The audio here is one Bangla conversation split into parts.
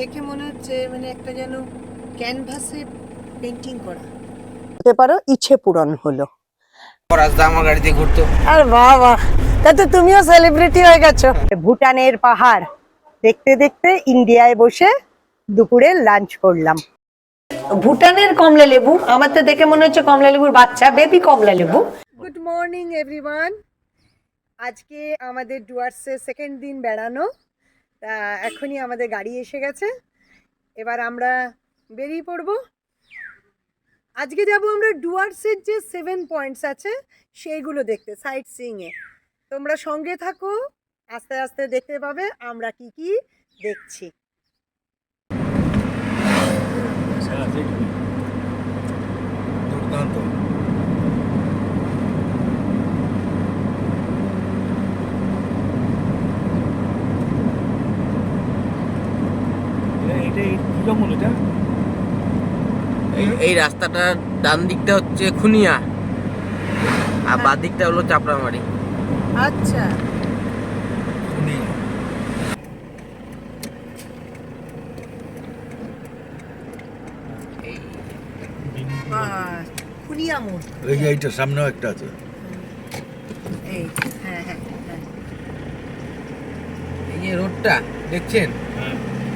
দেখে মনে হচ্ছে মানে একটা যেন ক্যানভাসে পেন্টিং করা। বলতে পারো ইচ্ছে পূরণ হলো। রাস্তা আমার গাড়িতে ঘুরতো। আর বাহ বাহ। তো তুমিও সেলিব্রিটি হয়ে গেছো। ভুটানের পাহাড়। দেখতে দেখতে ইন্ডিয়ায় বসে দুপুরে লাঞ্চ করলাম। ভুটানের কমলা লেবু আমার তো দেখে মনে হচ্ছে কমলা লেবুর বাচ্চা বেবি কমলা লেবু। গুড মর্নিং এভরিওয়ান আজকে আমাদের ডুয়ার্সের সেকেন্ড দিন বেড়ানো। তা এখনই আমাদের গাড়ি এসে গেছে। এবার আমরা বেরিয়ে পড়ব। আজকে যাব আমরা ডুয়ার্সের যে সেভেন পয়েন্টস আছে, সেইগুলো দেখতে সাইট সিইংয়ে তোমরা সঙ্গে থাকো, আস্তে আস্তে দেখতে পাবে আমরা কি কি দেখছি। দুর্দান্ত। এই- এই রাস্তাটার ডান দিকটা হচ্ছে খুনিয়া আর বাঁ দিকটা হলো চাপড়ামারি। আচ্ছা। খুনিয়া। মোড়। এই যে এইটা সামনেও একটা আছে। এই হ্যাঁ হ্যাঁ হ্যাঁ। এই যে রোডটা দেখছেন?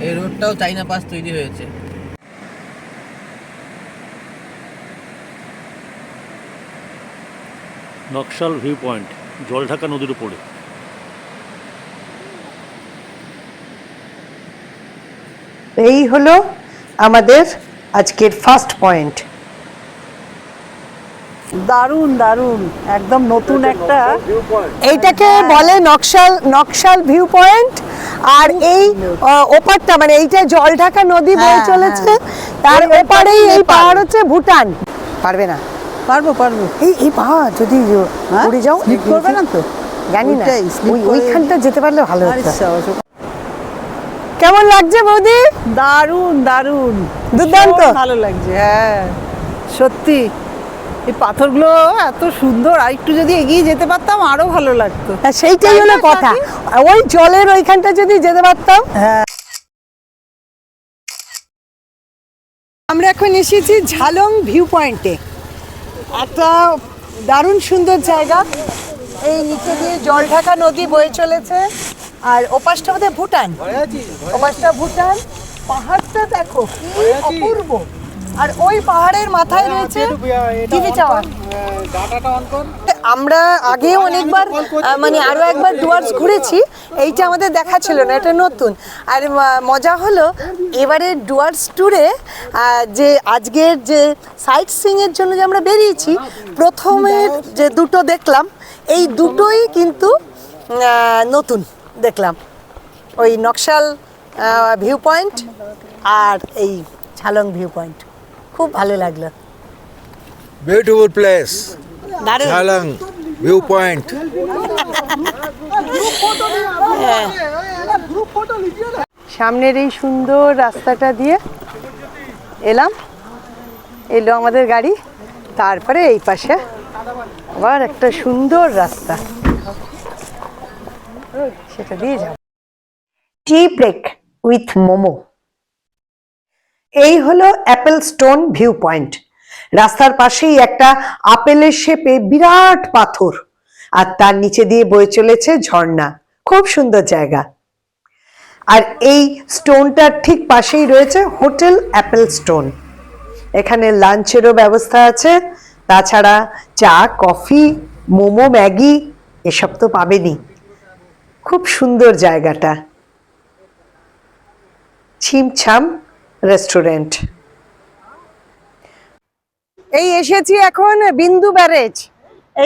এই রোডটাও চাইনা পাস তৈরি হয়েছে। নকশাল ভিউ পয়েন্ট জলঢাকা নদীর উপরে। এই হলো আমাদের আজকের ফার্স্ট পয়েন্ট দারুণ দারুণ একদম নতুন একটা এইটাকে বলে নকশাল নকশাল ভিউ পয়েন্ট আর এই ওপারটা মানে এইটা জলঢাকা নদী বয়ে চলেছে তার ওপারেই এই পাহাড় হচ্ছে ভুটান। পারবে না। পারব পারব। এই এই পাহাড় যদি হ্যাঁ? উড়ে যাও Slip করবে না তো? জানি না। ওই ওইখানটা যেতে পারলে ভালো হতো। কেমন লাগছে বৌদি? দারুণ দারুণ। দুর্দান্ত। ভালো লাগছে হ্যাঁ। সত্যি। এই পাথরগুলো এত সুন্দর আর একটু যদি এগিয়ে যেতে পারতাম আরও ভালো লাগতো। হ্যাঁ, সেইটাই হলো কথা। ওই জলের ওইখানটা যদি যেতে পারতাম। হ্যাঁ। আমরা এখন এসেছি ঝালং ভিউ পয়েন্টে একটা দারুণ সুন্দর জায়গা। এই নিচে দিয়ে জল ঢাকা নদী বয়ে চলেছে। আর ওপাশটা বোধহয় ভুটান। ওপাশটা ভুটান। পাহাড়টা দেখো কি অপূর্ব। আর ওই পাহাড়ের মাথায় রয়েছে টিভি টাওয়ার আমরা আগেও অনেকবার মানে আরও একবার ডুয়ার্স ঘুরেছি এইটা আমাদের দেখা ছিল না এটা নতুন। আর মজা হলো এবারে ডুয়ার্স ট্যুরে যে আজকের যে সাইট সিং এর জন্য যে আমরা বেরিয়েছি প্রথমের যে দুটো দেখলাম এই দুটোই কিন্তু নতুন দেখলাম। ওই নকশাল ভিউ পয়েন্ট আর এই ঝালং ভিউ পয়েন্ট খুব ভালো লাগল। বিউটিফুল প্লেস দারুণ। ঝালং ভিউ পয়েন্ট সামনের এই সুন্দর রাস্তাটা দিয়ে এলাম। এলো আমাদের গাড়ি তারপরে এই পাশে আবার একটা সুন্দর রাস্তা। সেটা দিয়ে যাব। টি ব্রেক উইথ মোমো এই হলো অ্যাপেল স্টোন ভিউ পয়েন্ট রাস্তার পাশেই একটা আপেলের শেপে বিরাট পাথর, আর তার নিচে দিয়ে বয়ে চলেছে ঝর্ণা। খুব সুন্দর জায়গা। আর এই স্টোনটার ঠিক পাশেই রয়েছে হোটেল অ্যাপেল স্টোন। এখানে লাঞ্চেরও ব্যবস্থা আছে। তাছাড়া চা, কফি, মোমো, ম্যাগি, এসব তো পাবেনই। খুব সুন্দর জায়গাটা। ছিমছাম রেস্টুরেন্ট। এই এসেছি এখন বিন্দু ব্যারেজ।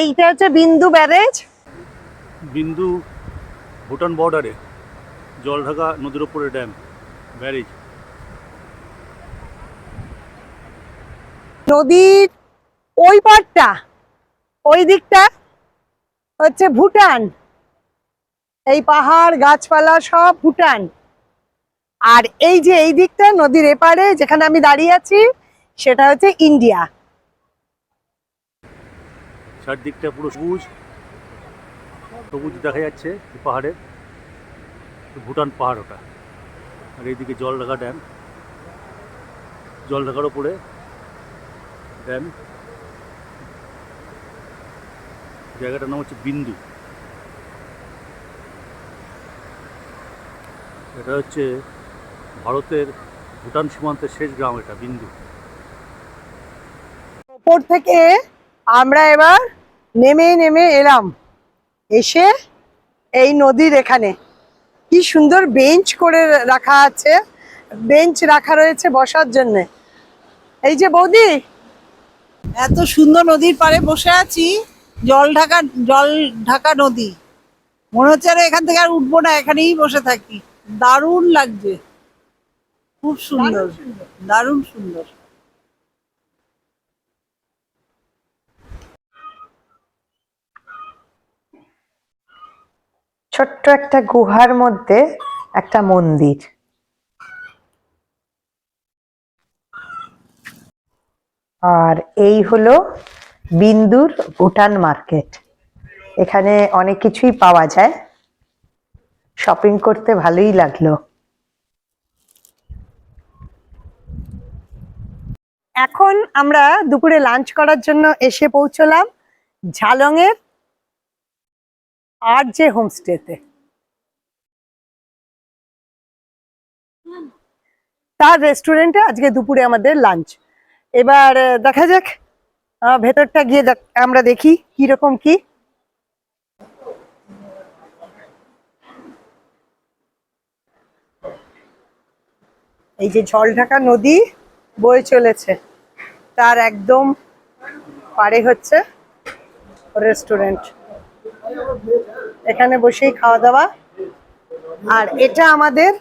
এইটা হচ্ছে বিন্দু ব্যারেজ। বিন্দু ভুটান বর্ডারে জলঢাকা নদীর উপরে ড্যাম ব্যারেজ। নদীর ওই পারটা ওই দিকটা হচ্ছে ভুটান। এই পাহাড় গাছপালা সব ভুটান। আর এই যে এই দিকটা, নদীর এপারে যেখানে আমি দাঁড়িয়ে আছি, সেটা হচ্ছে ইন্ডিয়া। চারদিকটা পুরো সবুজ সবুজ দেখা যাচ্ছে এই পাহাড়ে ভুটান পাহাড় ওটা। আর এইদিকে জলঢাকা ড্যাম। জলঢাকার ওপরে ড্যাম। জায়গাটার নাম হচ্ছে বিন্দু। এটা হচ্ছে ভারতের ভুটান সীমান্তের শেষ গ্রাম এটা, বিন্দু। ওপর থেকে আমরা এবার নেমে নেমে এলাম। এসে এই নদীর এখানে। কি সুন্দর বেঞ্চ করে রাখা আছে। বেঞ্চ রাখা রয়েছে বসার জন্য। এই যে বৌদি, এত সুন্দর নদীর পাড়ে বসে আছি, জল ঢাকা জল ঢাকা নদী। মনে হচ্ছে আর এখান থেকে আর উঠবো না, এখানেই বসে থাকি। দারুণ লাগছে। খুব সুন্দর দারুণ সুন্দর। ছোট্ট একটা গুহার মধ্যে একটা মন্দির। আর এই হলো বিন্দুর ভুটান মার্কেট। এখানে অনেক কিছুই পাওয়া যায়। শপিং করতে ভালোই লাগল। এখন আমরা দুপুরে লাঞ্চ করার জন্য এসে পৌঁছলাম ঝালংয়ের আর যে হোমস্টেতে। তার রেস্টুরেন্টে আজকে দুপুরে আমাদের লাঞ্চ এবার দেখা যাক ভেতরটা গিয়ে আমরা দেখি কীরকম কি। এই যে ঝলঢাকা নদী বয়ে চলেছে। তার একদম পারে হচ্ছে রেস্টুরেন্ট এখানে বসেই খাওয়া দাওয়া। আর এটা আমাদের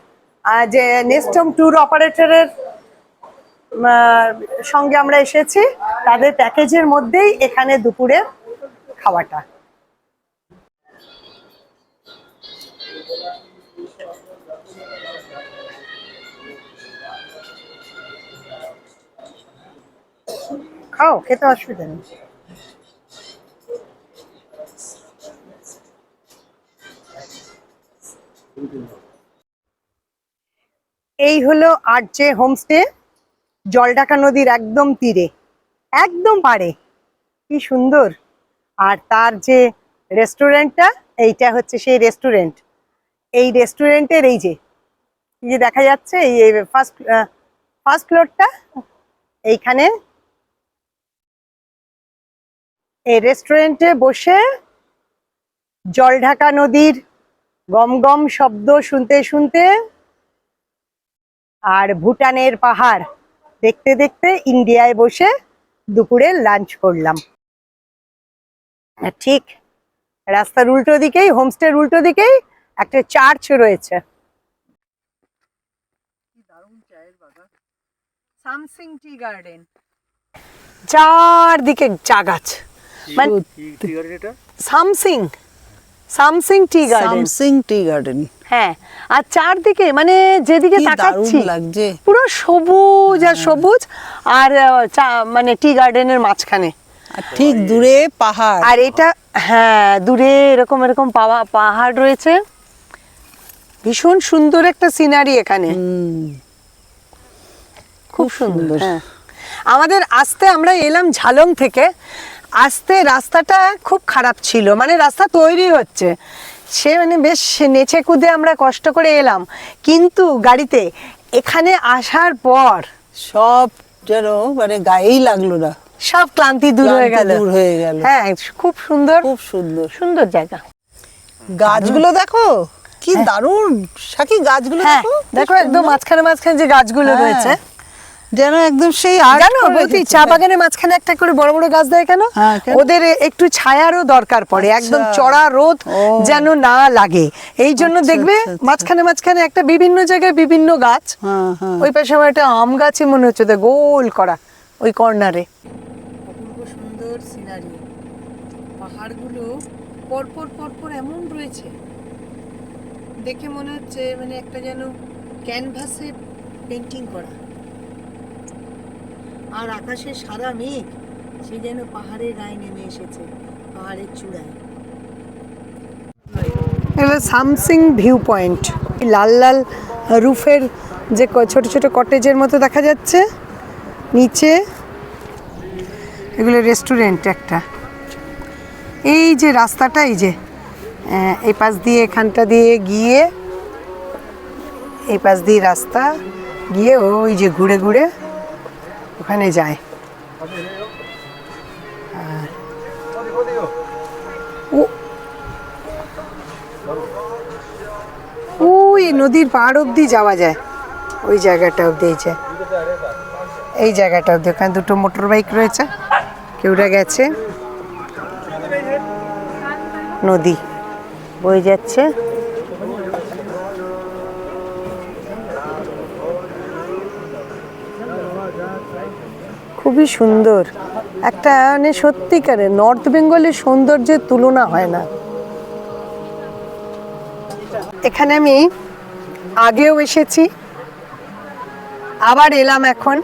যে নেস্টম ট্যুর অপারেটরের সঙ্গে আমরা এসেছি, তাদের প্যাকেজের মধ্যেই এখানে দুপুরে খাওয়াটা। খাও খেতে অসুবিধা নেই। এই হলো আর যে হোমস্টে জলঢাকা নদীর একদম তীরে, একদম পারে কি সুন্দর। আর তার যে রেস্টুরেন্টটা, এইটা হচ্ছে সেই রেস্টুরেন্ট। এই রেস্টুরেন্টের এই যে যে দেখা যাচ্ছে, এই ফার্স্ট ফার্স্ট ফ্লোরটা এইখানে এই রেস্টুরেন্টে বসে জলঢাকা নদীর গম গম শব্দ শুনতে শুনতে আর ভুটানের পাহাড় দেখতে দেখতে ইন্ডিয়ায় বসে দুপুরে লাঞ্চ করলাম। ঠিক রাস্তার উল্টো দিকেই হোমস্টের উল্টো দিকেই একটা চার্চ রয়েছে। সামসিং টি গার্ডেন চারদিকে চা গাছ মানে Samsing Samsing tea garden Samsing tea garden হ্যাঁ আর চারদিকে মানে যেদিকে তাকাচ্ছি লাগছে। পুরো সবুজ আর সবুজ আর মানে টি গার্ডেনের মাঝখানে। ঠিক দূরে পাহাড়। আর এটা হ্যাঁ দূরে এরকম এরকম পাওয়া পাহাড় রয়েছে। ভীষণ সুন্দর একটা সিনারি এখানে। হুম, খুব সুন্দর হ্যাঁ। আমাদের আসতে আমরা এলাম ঝালং থেকে। আসতে রাস্তাটা খুব খারাপ ছিল মানে রাস্তা তৈরি হচ্ছে। সে মানে বেশ নেচে কুদে আমরা কষ্ট করে এলাম। কিন্তু গাড়িতে এখানে আসার পর সব যেন মানে গায়েই লাগল না। সব ক্লান্তি দূর হয়ে গেল। দূর হয়ে গেল। হ্যাঁ খুব সুন্দর। খুব সুন্দর। সুন্দর জায়গা। গাছগুলো দেখো কি দারুণ। সাকি গাছগুলো হ্যাঁ দেখো দেখো একদম মাঝখানে মাঝখানে যে গাছগুলো হ্যাঁ, রয়েছে। যেন একদম সেই জানো চা বাগানের মাঝখানে একটা করে বড় বড় গাছ দেয় কেন? হ্যাঁ, ওদের একটু ছায়ারও দরকার পড়ে একদম আচ্ছা। চড়া রোদ যেন না লাগে। এই জন্য আচ্ছা, দেখবে আচ্ছা। মাঝখানে মাঝখানে একটা বিভিন্ন জায়গায় বিভিন্ন গাছ। হ্যাঁ হ্যাঁ। ওই পাশে আমার একটা আম গাছে মনে হচ্ছে তো গোল করা ওই কর্নারে অপূর্ব সুন্দর সিনারি পাহাড়গুলো পরপর পরপর এমন রয়েছে। দেখে মনে হচ্ছে মানে একটা যেন ক্যানভাসে পেন্টিং করা। আর আকাশে সাদা মেঘ, সে যেন পাহাড়ের গায়ে নেমে এসেছে, পাহাড়ের চূড়ায়। এগুলো সামসিং ভিউ পয়েন্ট লাল লাল রুফের যে ছোট ছোট কটেজের মতো দেখা যাচ্ছে, নিচে এগুলো রেস্টুরেন্ট একটা। এই যে রাস্তাটা, এই যে এই পাশ দিয়ে এখানটা দিয়ে গিয়ে, এই পাশ দিয়ে রাস্তা, গিয়ে ওই যে ঘুরে ঘুরে ওখানে ও- ওই নদীর পাড় অবধি যাওয়া যায়। ওই জায়গাটা অবধি এই এই জায়গাটা অবধি। ওখানে দুটো মোটর বাইক রয়েছে কেউটা গেছে। নদী বয়ে যাচ্ছে। খুবই সুন্দর। একটা মানে সত্যিকারে নর্থ বেঙ্গলের সৌন্দর্যের তুলনা হয় না। এখানে আমি আগেও এসেছি, আবার এলাম এখন,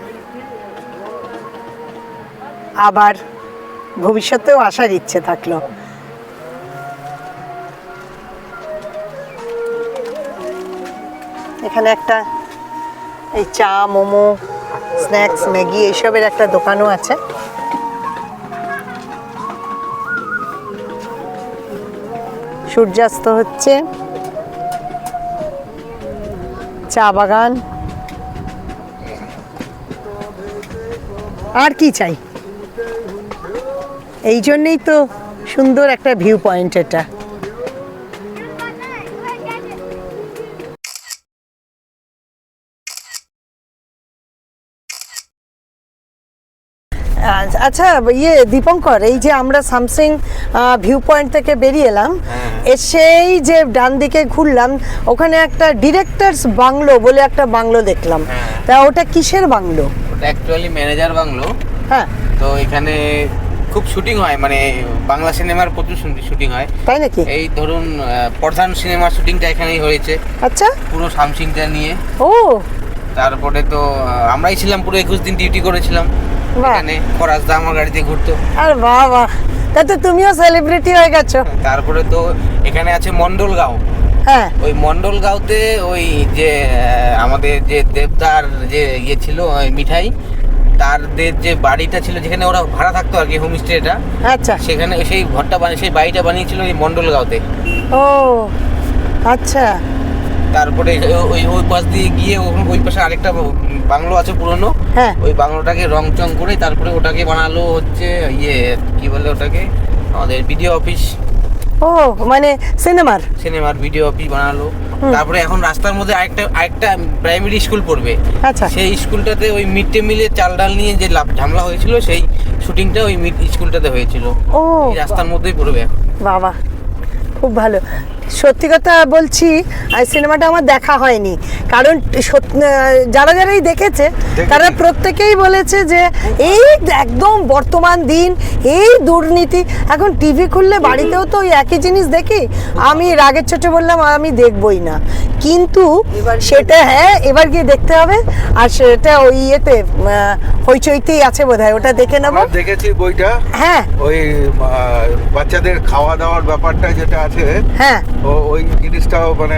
আবার ভবিষ্যতেও আসার ইচ্ছে থাকল। এখানে একটা এই চা, মোমো স্ন্যাক্স, ম্যাগি এইসবের একটা দোকানও আছে। সূর্যাস্ত হচ্ছে। চা বাগান। আর কি চাই? এই জন্যেই তো সুন্দর একটা ভিউ পয়েন্ট এটা। আচ্ছা- আচ্ছা ইয়ে দীপঙ্কর এই যে আমরা সামসিং ভিউ পয়েন্ট থেকে বেরিয়ে এলাম এসেই যে ডান দিকে ঘুরলাম ওখানে একটা ডিরেক্টরস বাংলো বলে একটা বাংলো দেখলাম। হ্যাঁ। তা ওটা কিসের বাংলো? ওটা অ্যাকচুয়ালি ম্যানেজার বাংলো। হ্যাঁ। তো এখানে খুব শুটিং হয় মানে বাংলা সিনেমার প্রচুর শুটিং হয়। তাই নাকি? এই ধরুন প্রধান সিনেমার শুটিংটা এখানেই হয়েছে। আচ্ছা। পুরো সামসিংটা নিয়ে। ও। তারপরে তো আমরাই ছিলাম পুরো একুশ দিন ডিউটি করেছিলাম। এখানে ফরাজদা আমার গাড়িতে ঘুরতো। আর বাহ তা তো তুমিও সেলিব্রিটি হয়ে গেছো। তারপরে তো এখানে আছে মন্ডলগাঁও হ্যাঁ। ওই মন্ডলগাঁওতে ওই যে আমাদের যে দেবদার যে ইয়ে ছিল ওই মিঠাই তারদের যে বাড়িটা ছিল যেখানে ওরা ভাড়া থাকতো আর কি হোমস্টেটা আচ্ছা। সেখানে সেই ঘরটা বানিয়ে সেই বাড়িটা বানিয়েছিল ওই মন্ডলগাঁওতে ও আচ্ছা। তারপরে ওই ওই পাশ দিয়ে গিয়ে ও- ওই পাশে আরেকটা বাংলো আছে পুরনো। হ্যাঁ। ওই বাংলোটাকে রং চং করে তারপরে ওটাকে বানালো হচ্ছে ইয়ে কি বলে ওটাকে? আমাদের ভিডিও অফিস ও মানে সিনেমার সিনেমার ভিডিও অফিস বানালো। তারপরে এখন রাস্তার মধ্যে আরেকটা আরেকটা প্রাইমারি স্কুল পড়বে। আচ্ছা। সেই স্কুলটাতে ওই মিড ডে মিলের চাল ডাল নিয়ে যে লাভ ঝামেলা হয়েছিল সেই শুটিংটা ওই মিড স্কুলটাতে হয়েছিল। ও রাস্তার মধ্যেই পড়বে বাবা খুব ভালো। সত্যি কথা বলছি সিনেমাটা আমার দেখা হয়নি। কারণ যারা যারাই দেখেছে তারা প্রত্যেকেই বলেছে যে এই একদম বর্তমান দিন এই দুর্নীতি এখন টিভি খুললে বাড়িতেও তো ওই একই জিনিস দেখি আমি রাগের চোটে বললাম আমি দেখবই না। কিন্তু সেটা হ্যাঁ এবার গিয়ে দেখতে হবে আর সেটা ওই ইয়েতে হইচইতেই আছে বোধহয় ওটা দেখে নেব। দেখেছি বইটা। হ্যাঁ। ওই বাচ্চাদের খাওয়া দাওয়ার ব্যাপারটা যেটা আছে হ্যাঁ। ও ওই জিনিসটাও মানে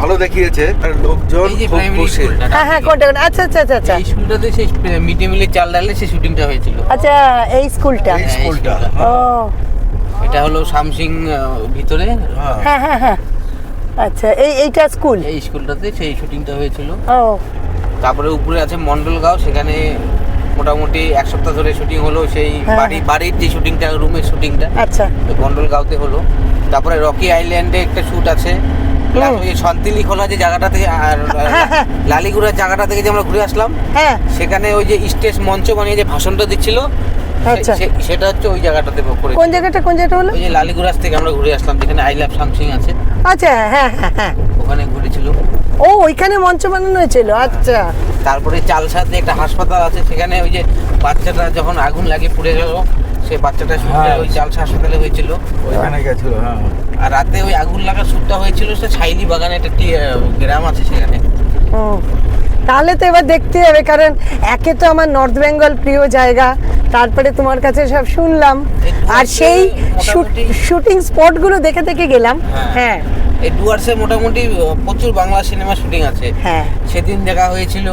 ভালো দেখিয়েছে আর লোকজন খুব খুশি। হ্যাঁ হ্যাঁ কোনটা কোনটা? আচ্ছা আচ্ছা আচ্ছা আচ্ছা। এই স্কুলটাতে সেই মিড ডে মিলের চাল ডালে সেই শুটিংটা হয়েছিল। আচ্ছা এই স্কুলটা এই স্কুলটা ও। এটা হলো সামসিং ভিতরে। হ্যাঁ। হ্যাঁ হ্যাঁ হ্যাঁ। আচ্ছা এই এইটা স্কুল এই স্কুলটাতে সেই শুটিংটা হয়েছিল। ও। তারপরে উপরে আছে মন্ডলগাঁও সেখানে মোটামুটি এক সপ্তাহ ধরে শুটিং হলো সেই হ্যাঁ। বাড়ি বাড়ির যে শুটিংটা রুমের শুটিংটা আচ্ছা। ওই মন্ডলগাঁওতে হলো। তারপরে রকি আইল্যান্ডে একটা শুট আছে। ওই খোলা যে জায়গাটা থেকে আর হ্যাঁ, হ্যাঁ। লালিগুড়ার জায়গাটা থেকে যে আমরা ঘুরে আসলাম হ্যাঁ। সেখানে ওই যে স্টেজ মঞ্চ বানিয়ে যে ভাষণটা দিচ্ছিল আচ্ছা। সেটা হচ্ছে ওই জায়গাটাতে করে কোন জায়গাটা কোন জায়গাটা হলো ওই যে লালিগুড়াস থেকে আমরা ঘুরে আসলাম যেখানে আই লাভ সামসিং আছে। আচ্ছা হ্যাঁ হ্যাঁ হ্যাঁ ওখানে ঘুরেছিল। ও ওইখানে মঞ্চ বানানো হয়েছিল আচ্ছা। তারপরে চালসাতে একটা হাসপাতাল আছে সেখানে ওই যে বাচ্চাটা যখন আগুন লাগে পুড়ে গেল সেই বাচ্চাটা শুটটা হ্যাঁ। ওই চালসা হাসপাতালে হয়েছিল। ওইখানে গেছিল হ্যাঁ। আর রাতে ওই আগুন লাগার শ্যুটটা হয়েছিল সে ছাইলি বাগানে একটা গ্রাম আছে সেখানে। হুম। তাহলে তো এবার দেখতে হবে কারণ একে তো আমার নর্থ বেঙ্গল প্রিয় জায়গা। তারপরে তোমার কাছে সব শুনলাম। আর সেই শুটিং স্পটগুলো দেখে দেখে গেলাম। হ্যাঁ। হ্যাঁ। এই ডুয়ার্সে মোটামুটি প্রচুর বাংলা সিনেমা শুটিং আছে। হ্যাঁ। সেদিন দেখা হয়েছিল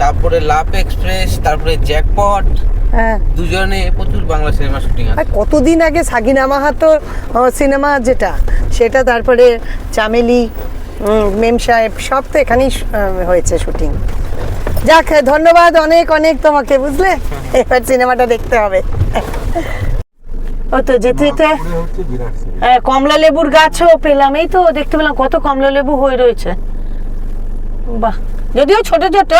তারপরে লাভ এক্সপ্রেস তারপরে জ্যাকপট। হ্যাঁ। দুজনে প্রচুর বাংলা সিনেমা শুটিং আছে। আর কতদিন আগে সাগিনা মাহাতো সিনেমা যেটা সেটা তারপরে চামেলি মেম সাহেব সব তো এখানেই হয়েছে শুটিং। যাক ধন্যবাদ অনেক অনেক তোমাকে বুঝলে? এবার সিনেমাটা দেখতে হবে। ও তো যেতে যেতে হ্যাঁ, কমলা লেবুর গাছও পেলাম। এই তো দেখতে পেলাম কত কমলা লেবু হয়ে রয়েছে। বাহ যদিও ছোট ছোট।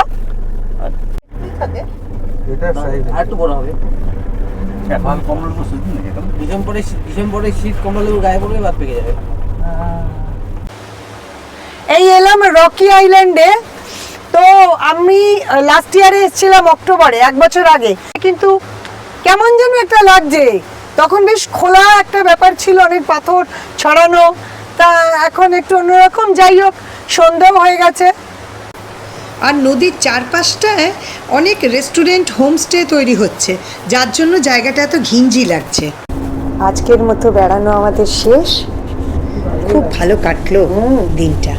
আর একটু বড় হবে। এখন? ডিসেম্বরে ডিসেম্বরে শীত কমলা গায়ে পড়বে বাদ পেকে যাবে। এই এলাম রকি আইল্যান্ডে। তো আমি লাস্ট ইয়ারে এসেছিলাম অক্টোবরে এক বছর আগে। কিন্তু কেমন যেন একটা লাগছে। তখন বেশ খোলা একটা ব্যাপার ছিল অনেক পাথর ছড়ানো। তা এখন একটু অন্যরকম। যাই হোক সন্ধ্যাও হয়ে গেছে। আর নদীর চারপাশটায় অনেক রেস্টুরেন্ট হোমস্টে তৈরি হচ্ছে। যার জন্য জায়গাটা এত ঘিঞ্জি লাগছে। আজকের মতো বেড়ানো আমাদের শেষ। খুব ভালো কাটলো দিনটা।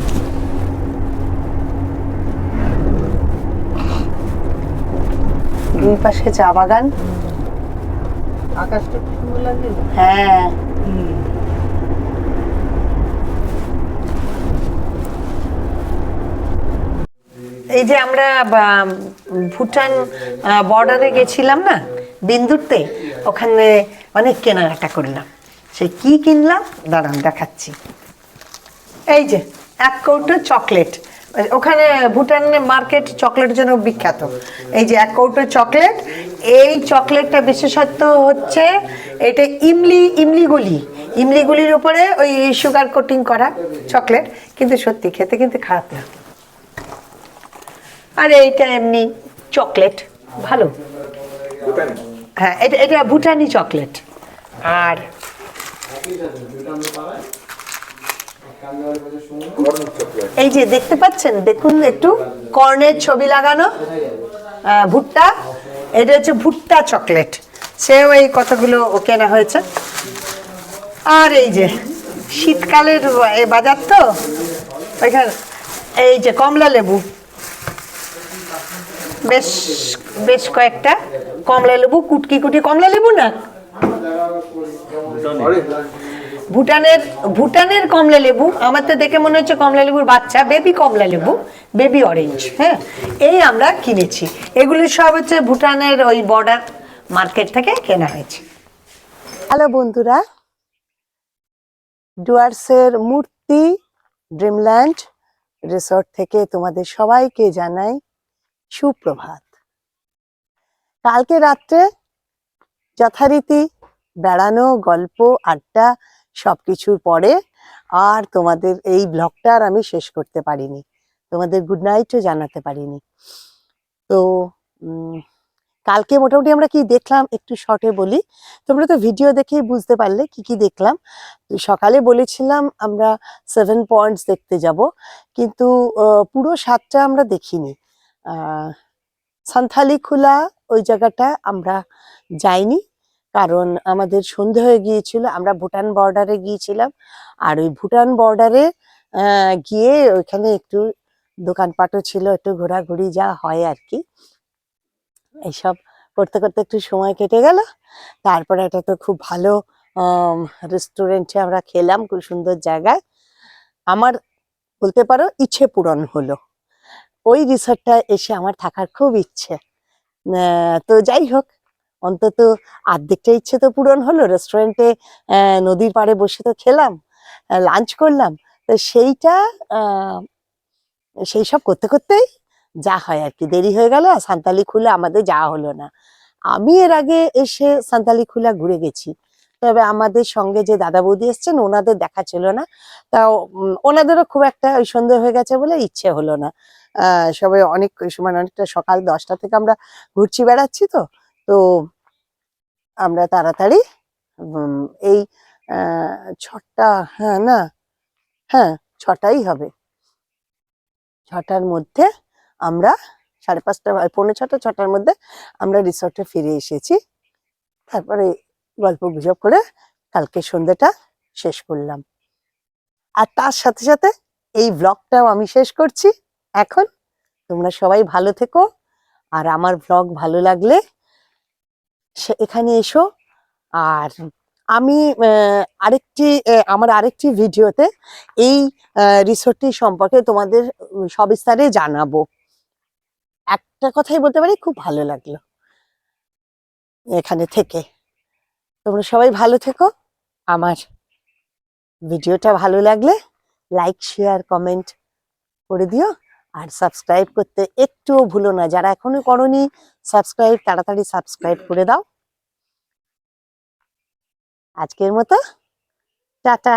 দুই পাশে চা বাগান। আকাশটা হ্যাঁ। এই যে আমরা ভুটান বর্ডারে গেছিলাম না, বিন্দুরতে, ওখানে অনেক কেনাকাটা করলাম। সে কি কিনলাম? দাঁড়ান, দেখাচ্ছি। এই যে, এক কৌটো চকলেট। ওখানে ভুটানের মার্কেট চকলেটের জন্য বিখ্যাত। এই যে, এক কৌটো চকলেট। এই চকলেটটা বিশেষত্ব হচ্ছে, এটা ইমলি ইমলিগুলি ইমলিগুলির উপরে ওই সুগার কোটিং করা চকলেট। কিন্তু সত্যি, খেতে কিন্তু খারাপ না। আর, এইটা এমনি চকলেট ভালো। হ্যাঁ এটা এটা ভুটানি চকলেট আর এই যে দেখতে পাচ্ছেন? দেখুন একটু, কর্নের ছবি লাগানো ভুট্টা। এটা হচ্ছে ভুট্টা চকলেট সেও এই কতগুলো কেনা হয়েছে। আর এই যে, শীতকালের বাজার তো এই যে কমলা লেবু। বেশ বেশ কয়েকটা কমলা লেবু, কুটকি কুটি কমলা লেবু না? ভুটানের ভুটানের কমলা লেবু, আমার তো দেখে মনে হচ্ছে কমলা লেবুর বাচ্চা বেবি কমলা লেবু বেবি অরেঞ্জ হ্যাঁ? এই আমরা কিনেছি। এগুলি সব হচ্ছে ভুটানের ওই বর্ডার মার্কেট থেকে কেনা হয়েছে। হ্যালো বন্ধুরা, ডুয়ার্সের মূর্তি, ড্রিমল্যান্ড রিসর্ট থেকে তোমাদের সবাইকে জানাই সুপ্রভাত। কালকে রাত্রে যথারীতি বেড়ানো, গল্প, আড্ডা সবকিছুর পরে আর তোমাদের এই ব্লগটা আর আমি শেষ করতে পারিনি। তোমাদের গুড নাইটও জানাতে পারিনি। তো কালকে মোটামুটি আমরা কি দেখলাম? একটু শর্টে বলি। তোমরা তো ভিডিও দেখেই বুঝতে পারলে কি কি দেখলাম। সকালে বলেছিলাম আমরা সেভেন পয়েন্টস দেখতে যাব। কিন্তু পুরো সাতটা আমরা দেখিনি। সান্থালি খোলা ওই জায়গাটা আমরা যাইনি, কারণ আমাদের সন্ধে হয়ে গিয়েছিল, আমরা ভুটান বর্ডারে গিয়েছিলাম। আর ওই ভুটান বর্ডারে গিয়ে ওইখানে একটু দোকানপাটও ছিল, একটু ঘোরাঘুরি যা হয় আর কি। এইসব করতে করতে একটু সময় কেটে গেল। তারপরে এটা তো খুব ভালো রেস্টুরেন্টে আমরা খেলাম, খুব সুন্দর জায়গায়। আমার বলতে পারো ইচ্ছে পূরণ হলো। ওই রিসর্টটা এসে আমার থাকার খুব ইচ্ছে। তো যাই হোক অন্তত আর্ধেকটা ইচ্ছে তো পূরণ হলো। রেস্টুরেন্টে নদীর পাড়ে বসে তো খেলাম লাঞ্চ করলাম। তো সেইটা সেই সব করতে করতেই যা হয় আর কি। দেরি হয়ে গেল আর সান্তালি খুলে আমাদের যাওয়া হলো না। আমি এর আগে এসে সান্তালি খুলা ঘুরে গেছি। তবে আমাদের সঙ্গে যে দাদা বৌদি এসছেন ওনাদের দেখা ছিল না। উম, ওনাদেরও খুব একটা ওই সন্দেহ হয়ে গেছে বলে ইচ্ছে হলো না। সবাই অনেক সময় অনেকটা সকাল দশটা থেকে আমরা ঘুরছি, বেড়াচ্ছি তো। তো আমরা তাড়াতাড়ি এই ছটা হ্যাঁ না হ্যাঁ ছটাই হবে। ছটার মধ্যে আমরা সাড়ে পাঁচটা পৌনে ছটা, ছটার মধ্যে আমরা রিসর্টে ফিরে এসেছি। তারপরে গল্প গুজব করে কালকে সন্ধ্যেটা শেষ করলাম। আর তার সাথে সাথে এই ব্লগটাও আমি শেষ করছি। এখন তোমরা সবাই ভালো থেকো। আর আমার ব্লগ ভালো লাগলে সে এখানে এসো। আর আমি আরেকটি আমার আরেকটি ভিডিওতে এই রিসোর্টটি সম্পর্কে তোমাদের সবিস্তারে জানাব। একটা কথাই বলতে পারি, খুব ভালো লাগল এখানে থেকে। তোমরা সবাই ভালো থেকো। আমার ভিডিওটা ভালো লাগলে লাইক শেয়ার কমেন্ট করে দিও। আর সাবস্ক্রাইব করতে একটুও ভুলো না। যারা এখনও করনি সাবস্ক্রাইব তাড়াতাড়ি সাবস্ক্রাইব করে দাও। আজকের মতো, টাটা।